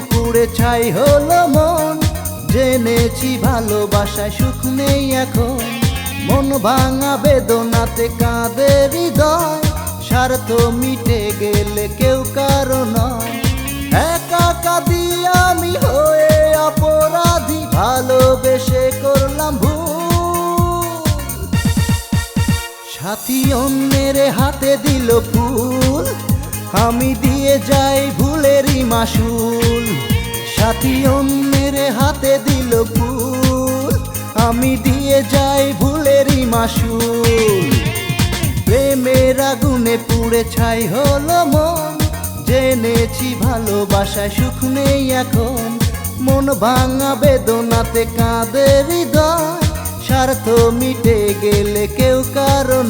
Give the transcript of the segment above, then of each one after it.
পুড়ে ছাই হলো মন। জেনেছি ভালোবাসায় সুখ নেই এখন। মন ভাঙা বেদনাতে কাঁদে হৃদয়। স্বার্থ মিটে গেলে কেউ কারও একা কাঁদি আমি হয়ে অপরাধী, ভালোবেসে করলাম ভুল। সাথী অন্যের হাতে দিল ফুল। আমি দিয়ে যাই ভুলেরই মাসুল, সাথী অন্যের হাতে দিল ফুল। আমি দিয়ে যাই ভুলেরই মাসুল, প্রেমের আগুনে পুড়ে ছাই হলো মন। জেনেছি ভালোবাসায় সুখ নেই এখন, মন ভাঙা বেদনাতে কাঁদে হৃদয়। স্বার্থ মিটে গেলে কেউ কারও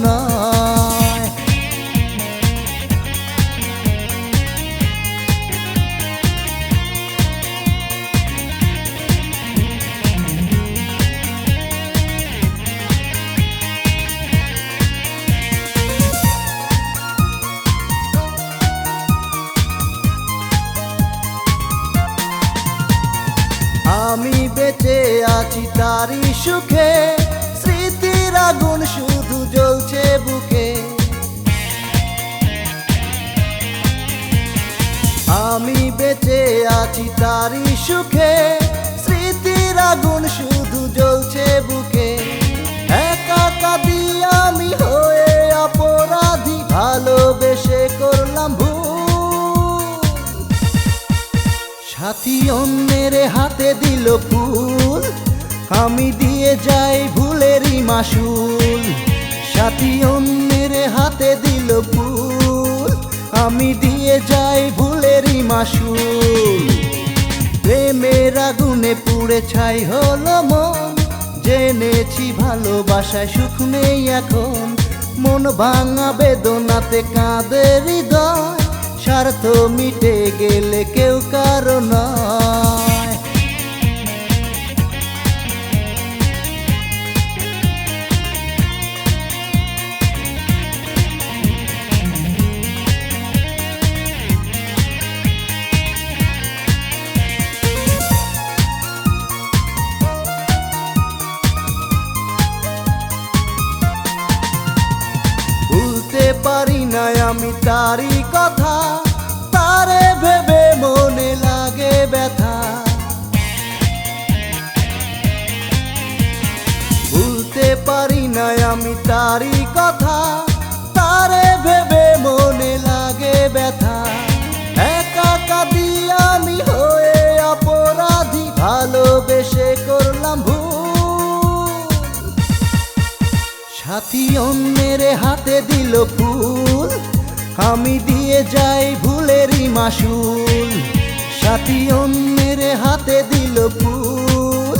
আমি বেঁচে আছি তারই সুখে, স্মৃতির আগুন শুধু জ্বলছে বুকে। আমি বেঁচে আছি তারই সুখে, স্মৃতির আগুন শুধু সাথী অন্যের হাতে দিল ফুল। আমি দিয়ে যাই ভুলেরই মাসুল। সাথী অন্যের হাতে দিল ফুল। আমি দিয়ে যাই ভুলেরই মাসুল। প্রেমের আগুনে পুড়ে ছাই হলো মন। জেনেছি ভালোবাসায় সুখ নেই এখন। মন ভাঙা বেদনাতে কাঁদে হৃদয়। স্বার্থ মিটে গেলে কেউ কারও পারি না আমি তারই কথা। তারে ভেবে মনে লাগে ব্যথা। ভুলতে পারি না আমি তারই কথা, তারে ভেবে মনে লাগে ব্যথা। একা কাঁদি আমি হয়ে অপরাধী, ভালোবেসে করলাম ভুল। সাথী অন্যের হাতে দিল ফুল আমি দিয়ে যাই ভুলেরই মাসুল, সাথী অন্যের হাতে দিল ফুল।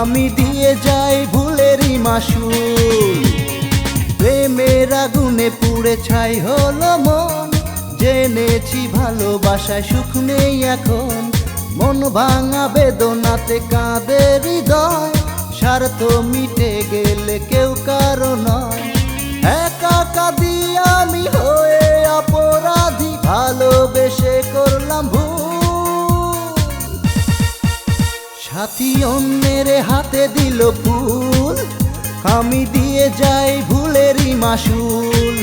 আমি দিয়ে যাই ভুলেরই মাসুল, প্রেমের আগুনে পুড়ে ছাই হলো মন। জেনেছি ভালোবাসায় সুখ নেই এখন, মন ভাঙা বেদনাতে কাঁদে হৃদয়। স্বার্থ মিটে গেলে কেউ কারও নয়। সাথী অন্যের হাতে দিল ফুল। আমি দিয়ে যাই ভুলেরই মাসুল।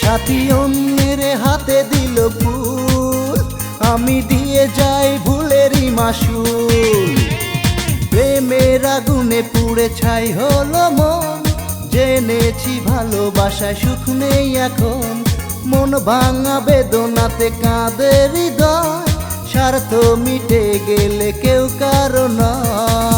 সাথী অন্যের হাতে দিল ফুল। আমি দিয়ে যাই ভুলেরই মাসুল। প্রেমের আগুনে পুড়ে ছাই হলো মন। জেনেছি ভালোবাসায় সুখ নেই এখন। মন ভাঙা বেদনাতে কাঁদে হৃদয়। স্বার্থ মিটে গেলে কেউ কারও নয়।